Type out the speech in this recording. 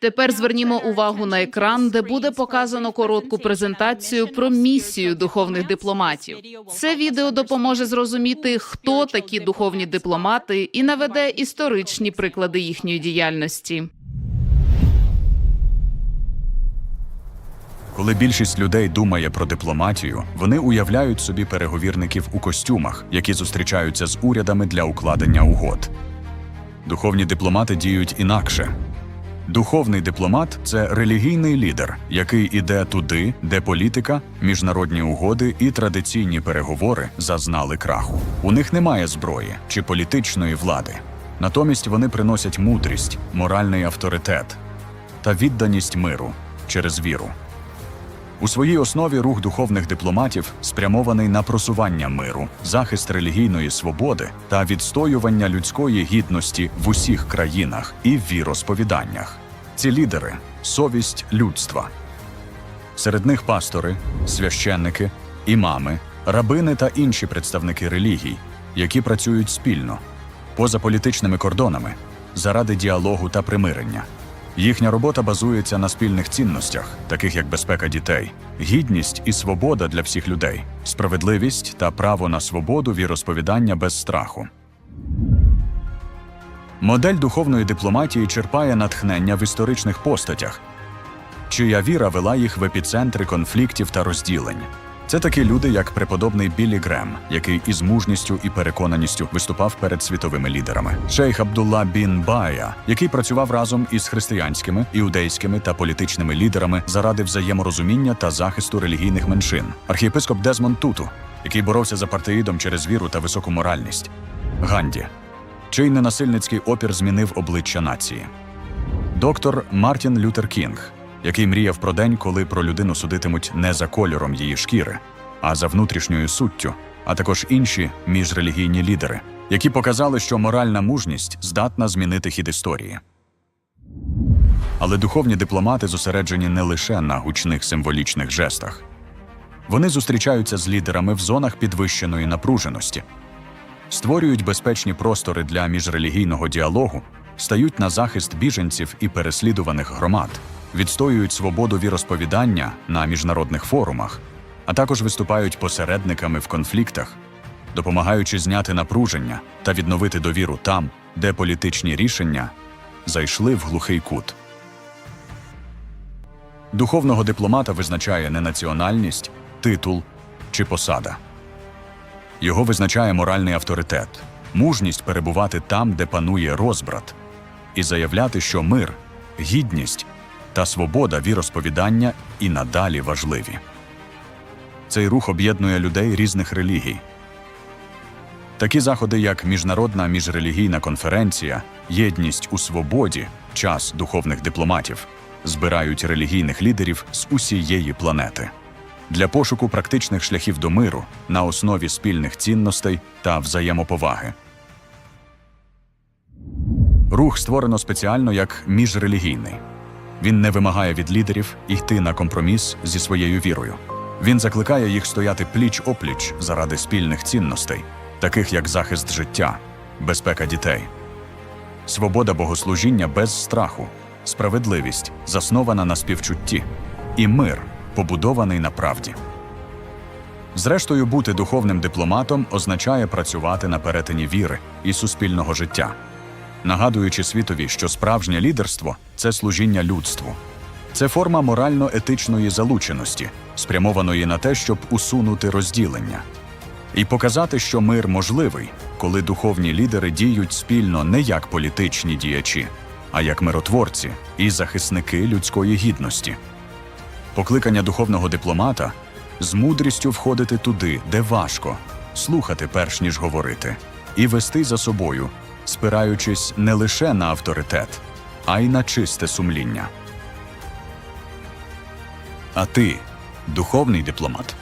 Тепер звернімо увагу на екран, де буде показано коротку презентацію про місію духовних дипломатів. Це відео допоможе зрозуміти, хто такі духовні дипломати, і наведе історичні приклади їхньої діяльності. Коли більшість людей думає про дипломатію, вони уявляють собі переговірників у костюмах, які зустрічаються з урядами для укладення угод. Духовні дипломати діють інакше. Духовний дипломат це релігійний лідер, який іде туди, де політика, міжнародні угоди і традиційні переговори зазнали краху. У них немає зброї чи політичної влади. Натомість вони приносять мудрість, моральний авторитет та відданість миру через віру. У своїй основі рух духовних дипломатів спрямований на просування миру, захист релігійної свободи та відстоювання людської гідності в усіх країнах і віросповіданнях. Ці лідери совість людства. Серед них пастори, священники, імами, рабини та інші представники релігій, які працюють спільно, поза політичними кордонами, заради діалогу та примирення. Їхня робота базується на спільних цінностях, таких як безпека дітей, гідність і свобода для всіх людей, справедливість та право на свободу віросповідання без страху. Модель духовної дипломатії черпає натхнення в історичних постатях, чия віра вела їх в епіцентри конфліктів та розділень. Це такі люди, як преподобний Біллі Грем, який із мужністю і переконаністю виступав перед світовими лідерами, шейх Абдулла Бін Бая, який працював разом із християнськими, іудейськими та політичними лідерами заради взаєморозуміння та захисту релігійних меншин, архієпископ Дезмонд Туту, який боровся за партеїдом через віру та високу моральність, Ганді, чий ненасильницький опір змінив обличчя нації. Доктор Мартін Лютер Кінг, який мріяв про день, коли про людину судитимуть не за кольором її шкіри, а за внутрішньою суттю, а також інші міжрелігійні лідери, які показали, що моральна мужність здатна змінити хід історії. Але духовні дипломати зосереджені не лише на гучних символічних жестах. Вони зустрічаються з лідерами в зонах підвищеної напруженості, створюють безпечні простори для міжрелігійного діалогу, стають на захист біженців і переслідуваних громад, відстоюють свободу віросповідання на міжнародних форумах, а також виступають посередниками в конфліктах, допомагаючи зняти напруження та відновити довіру там, де політичні рішення зайшли в глухий кут. Духовного дипломата визначає не національність, титул чи посада. Його визначає моральний авторитет, мужність перебувати там, де панує розбрат, і заявляти, що мир, гідність та свобода віросповідання і надалі важливі. Цей рух об'єднує людей різних релігій. Такі заходи, як Міжнародна міжрелігійна конференція, Єдність у свободі, час духовних дипломатів, збирають релігійних лідерів з усієї планети для пошуку практичних шляхів до миру на основі спільних цінностей та взаємоповаги. Рух створено спеціально як міжрелігійний. Він не вимагає від лідерів йти на компроміс зі своєю вірою. Він закликає їх стояти пліч опліч заради спільних цінностей, таких як захист життя, безпека дітей, свобода богослужіння без страху, справедливість, заснована на співчутті, і мир, побудований на правді. Зрештою, бути духовним дипломатом означає працювати на перетині віри і суспільного життя, нагадуючи світові, що справжнє лідерство це служіння людству. Це форма морально-етичної залученості, спрямованої на те, щоб усунути розділення, і показати, що мир можливий, коли духовні лідери діють спільно не як політичні діячі, а як миротворці і захисники людської гідності. Покликання духовного дипломата з мудрістю входити туди, де важко, слухати перш ніж говорити, і вести за собою, спираючись не лише на авторитет, а й на чисте сумління. А ти духовний дипломат.